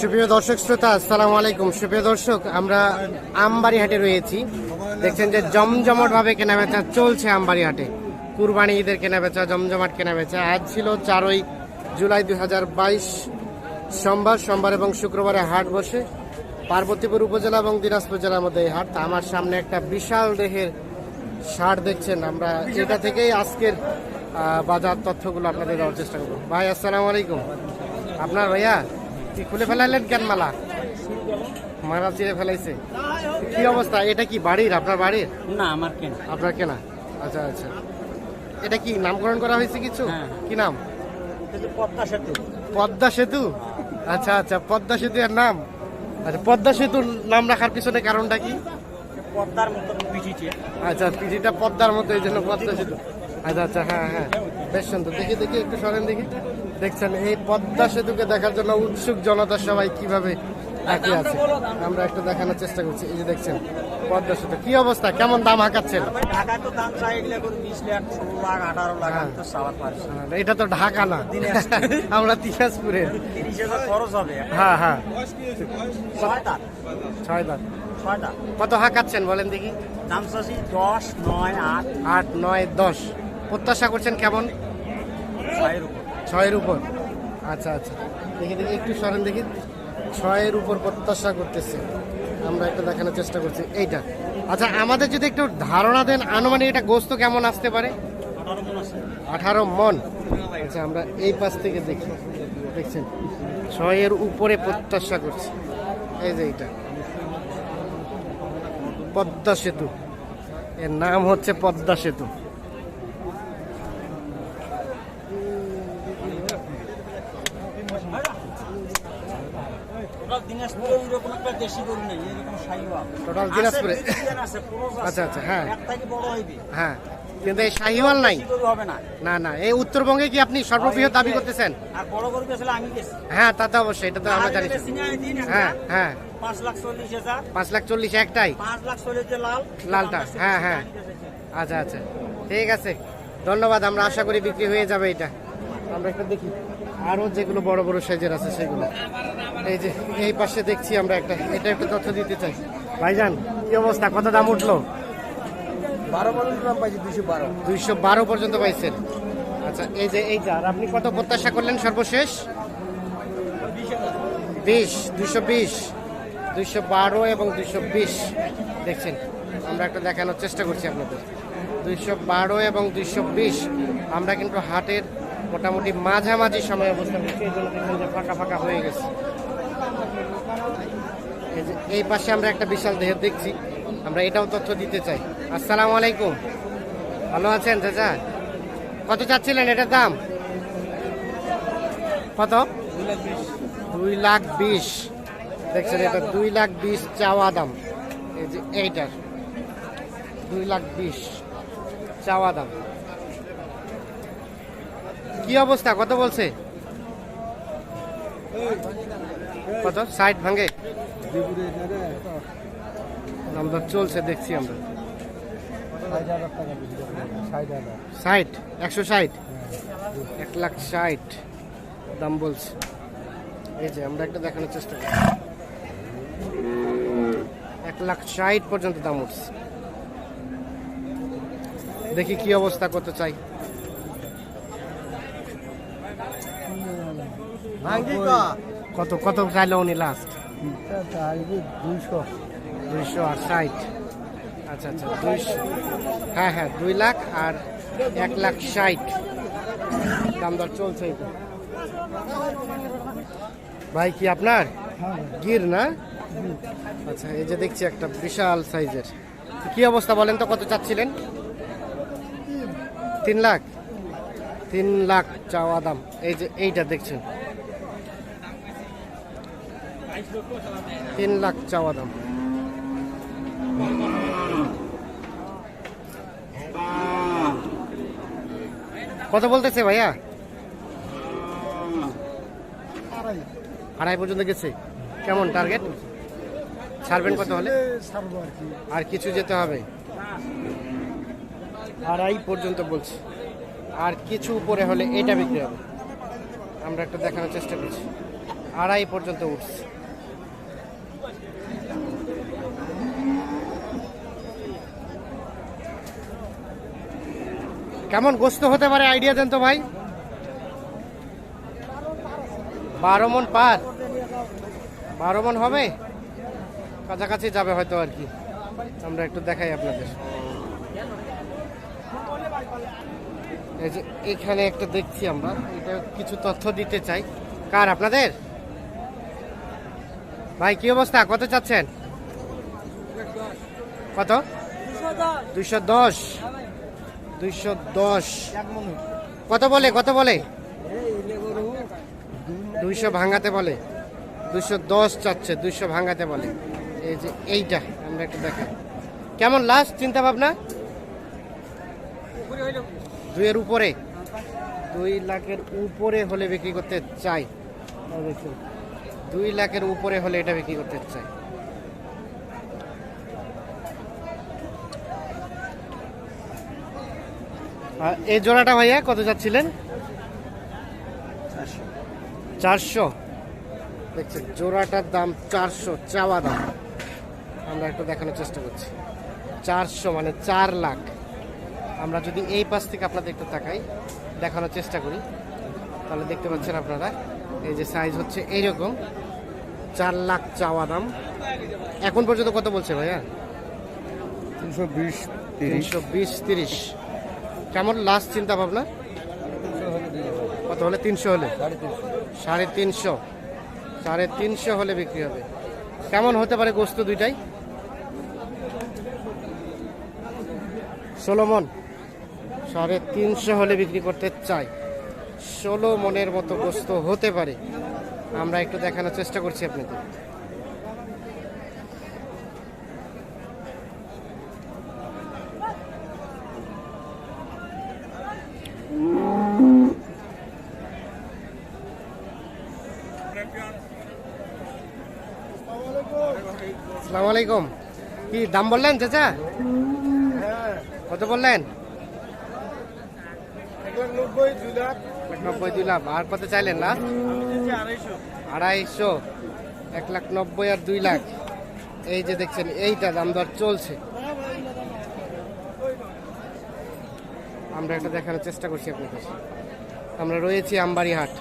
সুপ্রিয় দর্শক শ্রোতা, আসসালামু আলাইকুম। সুপ্রিয় দর্শক, আমরা আমবাড়ি হাটে রয়েছি। দেখছেন যে জমজমট ভাবে কেনাবেচা চলছে আমবাড়ি হাটে কুরবানি ঈদের কেনাবেচা, জমজমাট কেনাবেচা। আজ ছিল চারই জুলাই দুই হাজার বাইশ। সোমবার সোমবার এবং শুক্রবারে হাট বসে। পার্বতীপুর উপজেলা এবং দিনাজপুর জেলার মধ্যে এই হাট। আমার সামনে একটা বিশাল দেহের সার দেখছেন। আমরা এটা থেকেই আজকের বাজার তথ্যগুলো আপনাদের দেওয়ার চেষ্টা করব। ভাই, আসসালামু আলাইকুম। আপনার ভাইয়া? কি খুলে ফেলাইলেন কেন মালা? মালা চিরে ফেলাইছে। কি অবস্থা? এটা কি বাড়ির? আপনার বাড়ির? না আমার কেন। আপনার কেনা? আচ্ছা আচ্ছা। এটা কি নামকরণ করা হয়েছে কিছু? হ্যাঁ। কি নাম? পদ্মা সেতু। পদ্মা সেতু? আচ্ছা আচ্ছা। পদ্মা সেতু এর নাম? আচ্ছা পদ্মা সেতুর নাম রাখার পিছনে কারণটা কি? পদ্মার মতো আচ্ছা পিঠিটা পদ্মার মতো এই জন্য পদ্মা সেতু। আচ্ছা আচ্ছা। হ্যাঁ হ্যাঁ। বেশ সুন্দর। দেখি দেখি একটু সরেন দেখি। দেখছেন এই পদ্মা সেতুকে দেখার জন্য উৎসুক জনতা সবাই কীভাবে তাকিয়ে আছে? আমরা একটু দেখানোর চেষ্টা করছি। এই যে দেখছেন পদ্মা সেতু। কি অবস্থা? কেমন দাম হাঁকাচ্ছেন? আমি তো এটা তো ঢাকা না। আমরা হবে। হ্যাঁ হ্যাঁ। ছয় দাঁত। কত হাঁকাচ্ছেন বলেন দেখি? দাম চাষি দশ নয় আট। আট নয় দশ। প্রত্যাশা করছেন কেমন? ছয়ের উপর। ছয়ের উপর। আচ্ছা আচ্ছা। দেখি দেখি, একটু সরেন দেখি। ছয়ের উপর প্রত্যাশা করতেছে। আমরা একটা দেখানোর চেষ্টা করছি। এইটা। আচ্ছা আমাদের যদি একটু ধারণা দেন, আনুমানিক এটা গোস্ত কেমন আসতে পারে? আঠারো মন। আচ্ছা আমরা এই পাশ থেকে দেখি। দেখছেন? ছয়ের উপরে প্রত্যাশা করছি। এই যে এইটা। পদ্মা সেতু। এর নাম হচ্ছে পদ্মা সেতু। দিনাজপুরে ওইরকম একটা দেশি গরু নেই এরকম সাইওয়া Total দিনাজপুরে? আছে ক্রোজ আছে। আচ্ছা, আচ্ছা, হ্যাঁ। এক বড় হইবে। হ্যাঁ কিন্তু এই শাহিওয়াল নাই। হবে না। না না এই উত্তরবঙ্গে কি আপনি সর্ববৃহৎ দাবি করতেছেন? আর বড় গরু আসলে আমি হ্যাঁ তা তো অবশ্যই এটা তো আমরা জানি। হ্যাঁ হ্যাঁ। পাঁচ লাখ চল্লিশ হাজার। পাঁচ লাখ চল্লিশ একটাই। পাঁচ লাখ চল্লিশ লাল লালটা, হ্যাঁ, হ্যাঁ। আচ্ছা আচ্ছা। ঠিক আছে। ধন্যবাদ আমরা আশা করি বিক্রি হয়ে যাবে এটা। আমরা একটা দেখি। আরও যেগুলো বড় বড় সাইজের আছে সেগুলো। এই যে এই পাশে দেখছি আমরা একটা এটা একটা তথ্য দিতে চাই। ভাইজান কি অবস্থা? কত দাম উঠল? বারো পর্যন্ত দাম পাইছি দুশো বারো। দুইশো বারো পর্যন্ত পাইছেন। আচ্ছা এই যে এইটা আর আপনি কত প্রত্যাশা করলেন সর্বশেষ? বিশ দুশো বিশ দুইশো বারো এবং দুইশো বিশ। দেখছেন আমরা একটা দেখানোর চেষ্টা করছি আপনাদের। দুইশো বারো এবং দুইশো বিশ আমরা কিন্তু হাটের মোটামুটি মাঝামাঝি সময় অবস্থান করছি এই জন্য দেখছেন যে ফাঁকা ফাঁকা হয়ে গেছে। এই পাশে আমরা একটা বিশাল দেহের দেখছি। আমরা এটাও তথ্য দিতে চাই। আসসালামু আলাইকুম। ভালো আছেন, চাচা? কত চাচ্ছিলেন এটার দাম? কত? দুই লাখ বিশ। দেখছেন, এটা দুই লাখ বিশ চাওয়া দাম। এই যে, এইটার। দুই লাখ বিশ চাওয়া দাম। কি অবস্থা? কত বলছে? কত? সাইড ভাঙে? দাম চলছে, দেখছি আমরা। ষাট, একশো ষাট? এক লাখ ষাট, দাম বলছে। এই যে, আমরা একটা দেখানোর চেষ্টা করি। এক লাখ ষাট পর্যন্ত দাম উঠছে। দেখি কি অবস্থা করতে চাই। কত কত চাইলো উনি লাস্ট দুইশো। দুইশো আর ষাট। আচ্ছা আচ্ছা দুইশো। হ্যাঁ হ্যাঁ দুই লাখ আর এক লাখ ষাট। দাম দর চলছে। ভাই কি আপনার? গির না? আচ্ছা এই যে দেখছি একটা বিশাল সাইজের। কি অবস্থা বলেন তো কত চাচ্ছিলেন? তিন লাখ? তিন লাখ চাওয়া দাম। এই যে এইটা দেখছেন। তিন লাখ চাওয়া দাম। কত বলতেছে ভাইয়া? আড়াই পর্যন্ত গেছে। কেমন টার্গেট ছাড়বেন কত হলে? আর কিছু যেতে হবে? আড়াই পর্যন্ত বলছি। আর কিছু উপরে হলে এটা বিক্রি হবে। আমরা একটা দেখানোর চেষ্টা করছি। আড়াই পর্যন্ত উঠছে। কেমন গোস্ত হতে পারে আইডিয়া দেন তো ভাই? বারো মন পার। বারো মন হবে? কাছাকাছি যাবে হয়তো আর কি। আমরা একটু দেখাই আপনাদের। এই যে এখানে একটা দেখছি আমরা। এটা কিছু তথ্য দিতে চাই। কার, আপনাদের? ভাই, কি অবস্থা? কত চাচ্ছেন? কত? দুইশো দশ। দুইশো দশ। কত বলে কত বলে? দুইশো ভাঙাতে বলে। দুইশো দশ চাচ্ছে, দুইশো ভাঙাতে বলে। এই যে এইটা, আমরা একটু দেখাই কেমন লাস্ট চিন্তা ভাবনা দুইয়ের উপরে। দুই লাখের উপরে হলে বিক্রি করতে চাই। দুই লাখের উপরে হলে এটা বিক্রি করতে চাই। এই জোড়াটা ভাইয়া কত যাচ্ছিলেন? চারশো। দেখছেন জোড়াটার দাম চারশো চাওয়া দাম। আমরা একটু দেখানোর চেষ্টা করছি। চারশো মানে চার লাখ। আমরা যদি এই পাশ থেকে আপনাদের একটু তাকাই দেখানোর চেষ্টা করি। তাহলে দেখতে পাচ্ছেন আপনারা এই যে সাইজ হচ্ছে এইরকম। চার লাখ চাওয়া দাম। এখন পর্যন্ত কত বলছে ভাইয়া? তিনশো বিশ তিনশো বিশ তিরিশ। কেমন লাস্ট চিন্তা ভাবনা? কত হলে? তিনশো হলে? সাড়ে তিনশো। সাড়ে তিনশো হলে বিক্রি হবে। কেমন হতে পারে গোস্ত দুইটাই? ষোলো মন সাড়ে তিনশো হলে বিক্রি করতে চাই। ষোলো মনের মতো গোস্ত হতে পারে। আমরা একটু দেখানোর চেষ্টা করছি আপনাদের। আসসালামু আলাইকুম। কি দাম বললেন, চাচা? কত বললেন? নব্বই দুই লাখ। আর কত চাইলেন না? আড়াইশো। এক লাখ নব্বই আর দুই লাখ। এই যে দেখছেন, এইটা দাম দর চলছে। আমরা একটা দেখানোর চেষ্টা করছি আপনাদের আমরা রয়েছি আমবাড়ি হাট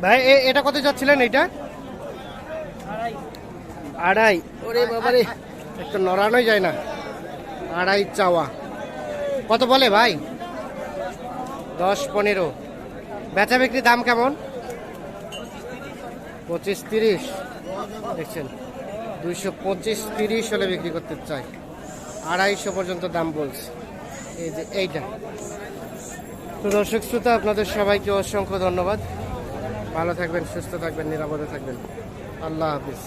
ভাই এ- এটা কত যাচ্ছিলেন এটা আড়াই। ওরে বাবারে। একটু নড়ানোই যায় না। আড়াই চাওয়া। কত বলে ভাই? দশ পনেরো। বেচা বিক্রি দাম কেমন? পঁচিশ তিরিশ। দেখছেন দুইশো পঁচিশ তিরিশ হলে বিক্রি করতে চাই। আড়াইশো পর্যন্ত দাম বলছে। এই যে, এইটা। তো দর্শক শ্রোতা, আপনাদের সবাইকে অসংখ্য ধন্যবাদ। ভালো থাকবেন, সুস্থ থাকবেন, নিরাপদে থাকবেন। আল্লাহ হাফিজ।